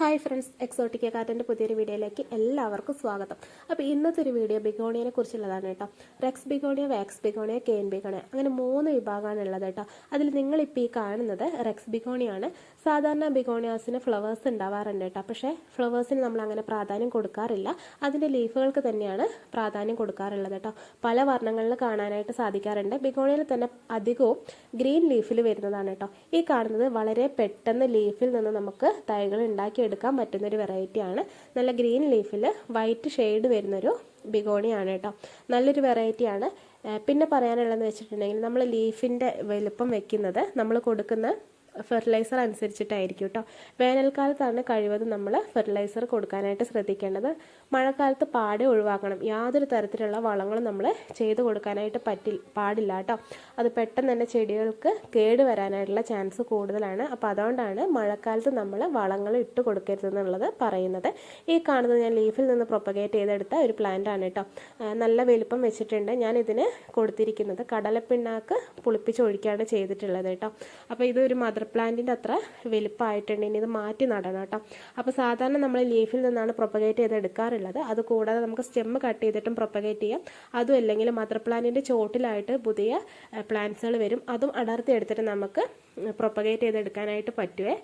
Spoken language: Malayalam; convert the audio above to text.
ഹായ് ഫ്രണ്ട്സ് എക്സോട്ടിക്ക കാറ്റന്റെ പുതിയൊരു വീഡിയോയിലേക്ക് എല്ലാവർക്കും സ്വാഗതം. അപ്പോൾ ഇന്നത്തെ ഒരു വീഡിയോ ബിഗോണിയനെ കുറിച്ചുള്ളതാണ് കേട്ടോ. Rex begonia wax begonia cane begonia അങ്ങനെ മൂന്ന് വിഭാഗമാണ് ഉള്ളത് കേട്ടോ. അതിൽ നിങ്ങളിപ്പോൾ ഈ കാണുന്നത് റെക്സ് ബിഗോണിയാണ് സാധാരണ ബിഗോണിയാസിന് ഫ്ലവേഴ്സ് ഉണ്ടാവാറുണ്ട് കേട്ടോ. പക്ഷേ ഫ്ലവേഴ്സിന് നമ്മൾ അങ്ങനെ പ്രാധാന്യം കൊടുക്കാറില്ല. അതിന്റെ ലീഫുകൾക്ക് തന്നെയാണ് പ്രാധാന്യം കൊടുക്കാറുള്ളത് കേട്ടോ. പല വർണങ്ങളിൽ കാണാനായിട്ട് സാധിക്കാറുണ്ട്. ബിഗോണിയയിൽ തന്നെ അധികവും ഗ്രീൻ ലീഫിൽ വരുന്നതാണ് കേട്ടോ. ഈ കാണുന്നത് വളരെ പെട്ടെന്ന് ലീഫിൽ നിന്ന് നമുക്ക് തൈകൾ ഉണ്ടാക്കിയെടുക്കാൻ പറ്റുന്നൊരു വെറൈറ്റിയാണ്. നല്ല ഗ്രീൻ ലീഫിൽ വൈറ്റ് ഷെയ്ഡ് വരുന്നൊരു ബിഗോണിയാണ് കേട്ടോ. നല്ലൊരു വെറൈറ്റിയാണ്. പിന്നെ പറയാനുള്ളതെന്ന് വെച്ചിട്ടുണ്ടെങ്കിൽ നമ്മൾ ലീഫിന്റെ വലുപ്പം വെക്കുന്നത് നമ്മൾ കൊടുക്കുന്ന ഫെർട്ടിലൈസർ അനുസരിച്ചിട്ടായിരിക്കും കേട്ടോ വേനൽക്കാലത്താണ് കഴിവതും നമ്മൾ ഫെർട്ടിലൈസർ കൊടുക്കാനായിട്ട് ശ്രദ്ധിക്കേണ്ടത്. മഴക്കാലത്ത് പാടെ ഒഴിവാക്കണം. യാതൊരു തരത്തിലുള്ള വളങ്ങളും നമ്മൾ ചെയ്ത് കൊടുക്കാനായിട്ട് പറ്റി പാടില്ല കേട്ടോ അത് പെട്ടെന്ന് തന്നെ ചെടികൾക്ക് കേട് വരാനായിട്ടുള്ള ചാൻസ് കൂടുതലാണ്. അപ്പോൾ അതുകൊണ്ടാണ് മഴക്കാലത്ത് നമ്മൾ വളങ്ങൾ ഇട്ട് കൊടുക്കരുതെന്നുള്ളത് പറയുന്നത്. ഈ കാണുന്നത് ഞാൻ ലീഫിൽ നിന്ന് പ്രൊപ്പഗേറ്റ് ചെയ്തെടുത്ത ഒരു പ്ലാന്റ് ആണ് കേട്ടോ നല്ല വലുപ്പം വെച്ചിട്ടുണ്ട്. ഞാൻ ഇതിന് കൊടുത്തിരിക്കുന്നത് കടലപ്പിണ്ണാക്ക് പുളിപ്പിച്ച് ഒഴിക്കുകയാണ് ചെയ്തിട്ടുള്ളത് കേട്ടോ അപ്പോൾ ഇതൊരു മദർ പ്ലാന്റിന്റെ അത്ര വലുപ്പമായിട്ടുണ്ട്. ഇനി ഇത് മാറ്റി നടണം കേട്ടോ. അപ്പോൾ സാധാരണ നമ്മൾ ലീഫിൽ നിന്നാണ് പ്രൊപ്പഗേറ്റ് ചെയ്ത് എടുക്കാറുള്ളത്. അതുകൂടാതെ നമുക്ക് സ്റ്റെമ്മ് കട്ട് ചെയ്തിട്ടും പ്രൊപ്പഗേറ്റ് ചെയ്യാം. അതും അല്ലെങ്കിൽ മദർ പ്ലാന്റിന്റെ ചോട്ടിലായിട്ട് പുതിയ പ്ലാന്റ്സുകൾ വരും. അതും അടർത്തി എടുത്തിട്ട് നമുക്ക് പ്രൊപ്പഗേറ്റ് ചെയ്തെടുക്കാനായിട്ട് പറ്റുമേ